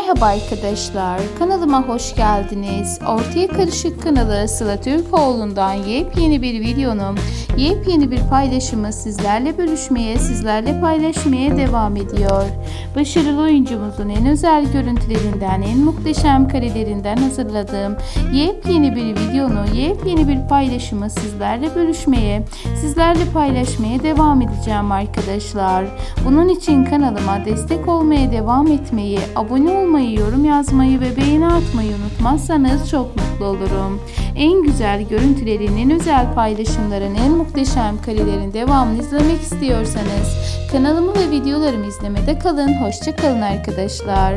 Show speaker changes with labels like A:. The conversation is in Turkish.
A: Merhaba arkadaşlar, kanalıma hoş geldiniz. Ortaya Karışık kanalı Sıla Türkoğlu'ndan yepyeni bir videonun, yepyeni bir paylaşımı sizlerle bölüşmeye, sizlerle paylaşmaya devam ediyor. Başarılı oyuncumuzun en özel görüntülerinden, en muhteşem karelerinden hazırladığım yepyeni bir videonu, yepyeni bir paylaşımı sizlerle bölüşmeye, sizlerle paylaşmaya devam edeceğim arkadaşlar. Bunun için kanalıma destek olmaya devam etmeyi, abone olmayı, yorum yazmayı ve beğeni atmayı unutmazsanız çok mutlu olurum. En güzel görüntülerin, en özel paylaşımların, en muhteşem karelerin devamını izlemek istiyorsanız kanalımı ve videolarımı izlemede kalın. Hoşçakalın arkadaşlar.